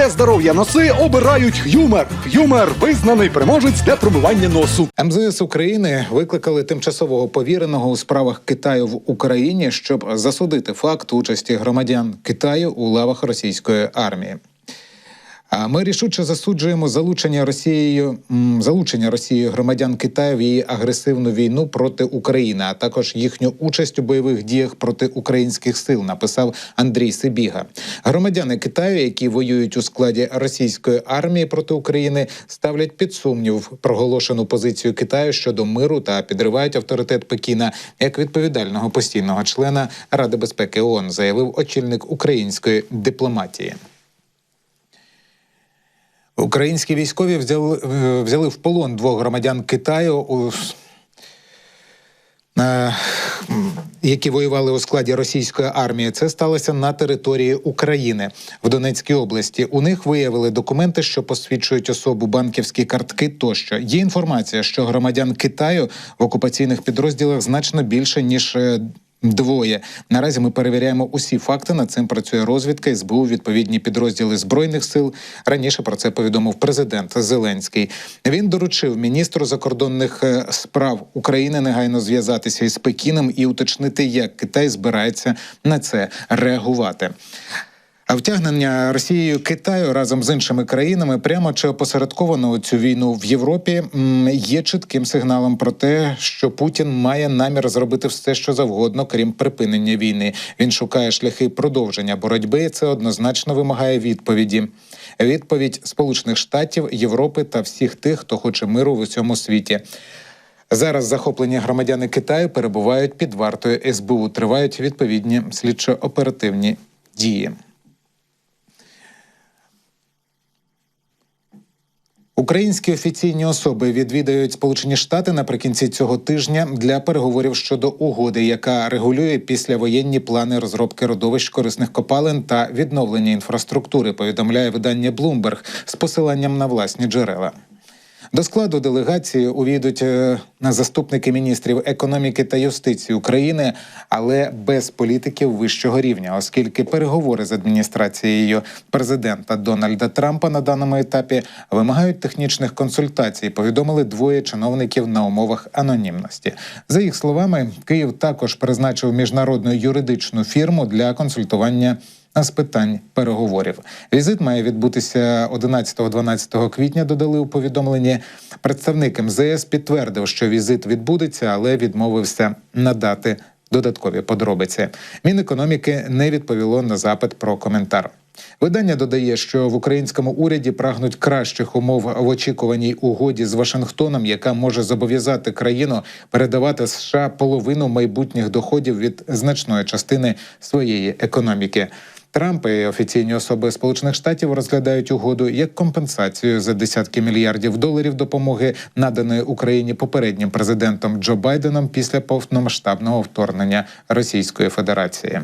Для здоров'я носи обирають Х'юмер. Х'юмер визнаний переможець для промивання носу. МЗС України викликали тимчасового повіреного у справах Китаю в Україні, щоб засудити факт участі громадян Китаю у лавах російської армії. Ми рішуче засуджуємо залучення Росією залучення Росією громадян Китаю в її агресивну війну проти України, а також їхню участь у бойових діях проти українських сил. Написав Андрій Сибіга. Громадяни Китаю, які воюють у складі російської армії проти України, ставлять під сумнів проголошену позицію Китаю щодо миру та підривають авторитет Пекіна як відповідального постійного члена Ради безпеки ООН, заявив очільник української дипломатії. Українські військові взяли, е, взяли в полон двох громадян Китаю, е, які воювали у складі російської армії. Це сталося на території України в Донецькій області. У них виявили документи, що посвідчують особу банківські картки. Тощо є інформація, що громадян Китаю в окупаційних підрозділах значно більше ніж. Двоє наразі ми перевіряємо усі факти. Над цим працює розвідка СБУ, відповідні підрозділи збройних сил. Раніше про це повідомив президент Зеленський. Він доручив міністру закордонних е, справ України негайно зв'язатися із Пекіном і уточнити, як Китай збирається на це реагувати. А втягнення Росією Китаю разом з іншими країнами прямо чи опосередковано цю війну в Європі є чітким сигналом про те, що Путін має намір зробити все, що завгодно, крім припинення війни. Він шукає шляхи продовження боротьби. Це однозначно вимагає відповіді. Відповідь Сполучених Штатів, Європи та всіх тих, хто хоче миру в усьому світі. Зараз захоплені громадяни Китаю перебувають під вартою СБУ. Тривають відповідні слідчо-оперативні дії. Українські офіційні особи відвідають Сполучені Штати наприкінці цього тижня для переговорів щодо угоди, яка регулює післявоєнні плани розробки родовищ корисних копалин та відновлення інфраструктури. Повідомляє видання Bloomberg з посиланням на власні джерела. До складу делегації увійдуть е, заступники міністрів економіки та юстиції України, але без політиків вищого рівня, оскільки переговори з адміністрацією президента Дональда Трампа на даному етапі вимагають технічних консультацій. Повідомили двоє чиновників на умовах анонімності. За їх словами, Київ також призначив міжнародну юридичну фірму для консультування з питань переговорів. Візит має відбутися 11-12 квітня. Додали у повідомленні. Представник МЗС підтвердив, що візит відбудеться, але відмовився надати додаткові подробиці. Мінекономіки не відповіло на запит про коментар. Видання додає, що в українському уряді прагнуть кращих умов в очікуваній угоді з Вашингтоном, яка може зобов'язати країну передавати США половину майбутніх доходів від значної частини своєї економіки. Трамп і офіційні особи Сполучених Штатів розглядають угоду як компенсацію за десятки мільярдів доларів допомоги, наданої Україні попереднім президентом Джо Байденом після повномасштабного вторгнення Російської Федерації.